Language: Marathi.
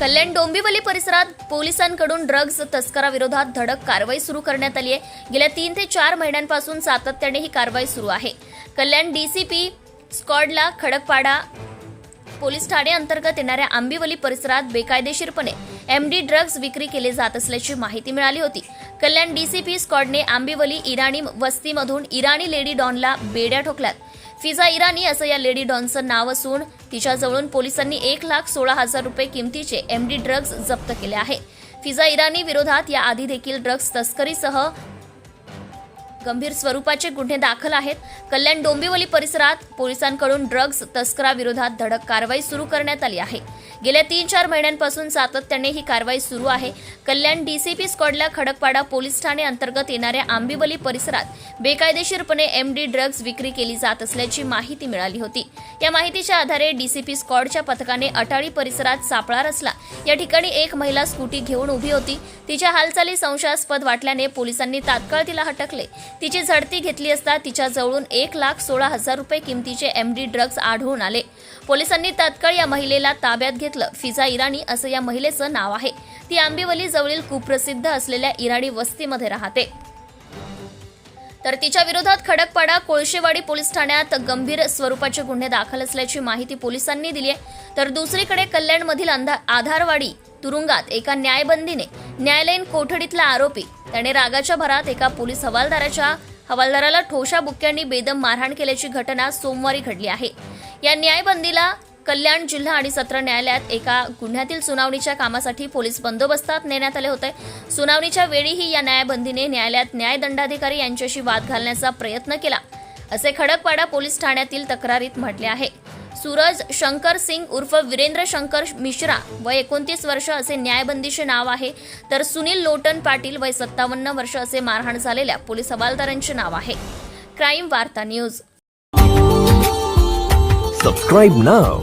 कल्याण डोंबिवली परिसरात पोलिसांकडून ड्रग्ज तस्कराविरोधात धडक कारवाई सुरू करण्यात आली आहे. गेल्या तीन ते चार महिन्यांपासून सातत्याने ही कारवाई सुरू आहे. कल्याण डीसीपी स्कॉडला खडकपाडा पोलीस ठाणे अंतर्गत येणाऱ्या आंबिवली परिसरात बेकायदेशीरपणे एमडी ड्रग्ज विक्री केले जात असल्याची माहिती मिळाली होती. कल्याण डीसीपी स्कॉडने आंबिवली इराणी वस्तीमधून इराणी लेडी डॉनला बेड्या ठोकल्यात. फिजा इराणी असं या लेडी डॉनचं नाव असून तिच्याजवळून पोलिसांनी एक लाख सोळा हजार रुपये किमतीचे एमडी ड्रग्ज जप्त केले आहे. फिजा इराणी विरोधात याआधी देखील ड्रग्ज तस्करीसह गंभीर स्वरूपाचे गुन्हे दाखल आहेत. कल्याण डोंबिवली परिसरात पोलिसांकडून ड्रग्ज तस्कराविरोधात धडक कारवाई सुरू करण्यात आली आहे. गेल्या तीन चार महिन्यांपासून सातत्याने ही कारवाई सुरू आहे. कल्याण डीसीपी स्क्वॉडला खडकपाडा पोलीस ठाणे अंतर्गत येणाऱ्या आंबिवली परिसरात बेकायदेशीरपणे एमडी ड्रग्ज विक्री केली जात असल्याची माहिती मिळाली होती. या माहितीच्या आधारे डीसीपी स्क्वॉडच्या पथकाने अटाळी परिसरात सापळा रचला. या ठिकाणी एक महिला स्कूटी घेऊन उभी होती. तिच्या हालचाली संशयास्पद वाटल्याने पोलिसांनी तात्काळ तिला हटकले तिची झडती घेतली असता तिच्या जवळून एक लाख सोळा हजार रुपये किमतीचे एमडी ड्रग्ज आढळून आले. पोलिसांनी तात्काळ या महिलेला ताब्यात घेतलं. घेतलं. फिजा इराणी असं या महिलेचं नाव आहे. ती आंबिवली जवळील कुप्रसिद्ध असलेल्या इराणी वस्तीमध्ये राहते. तर तिच्या विरोधात खडकपाडा कोळशेवाडी पोलीस ठाण्यात गंभीर स्वरूपाचे गुन्हे दाखल असल्याची माहिती पोलिसांनी दिली आहे. तर दुसरीकडे कल्याणमधील आधारवाडी तुरुंगात एका न्यायबंदीने न्यायालयीन कोठडीतला आरोपी त्याने रागाच्या भरात एका पोलीस हवालदाराच्या हवालदाराला ठोशा बुक्क्यांनी बेदम मारहाण केल्याची घटना सोमवारी घडली आहे. या न्यायबंदीला कल्याण जिल्हा आणि सत्र न्यायालयात एका गुन्ह्यातील सुनावणीच्या कामासाठी पोलीस बंदोबस्तात नेण्यात आले होते. सुनावणीच्या वेळीही या न्यायबंदीने न्यायालयात न्यायदंडाधिकारी यांच्याशी वाद घालण्याचा प्रयत्न केला. असे खडकपाडा पोलीस ठाण्यातील तक्रारीत म्हटले आहे. सूरज शंकर सिंग उर्फ वीरेंद्र शंकर मिश्रा वय एकोणतीस वर्ष असे न्यायबंदीचे नाव आहे तर सुनील लोटन पाटील वय सत्तावन्न वर्ष असे मारहाण झालेल्या पोलीस हवालदारांचे नाव आहे. क्राईम वार्ता न्यूज. सबस्क्राईब नाव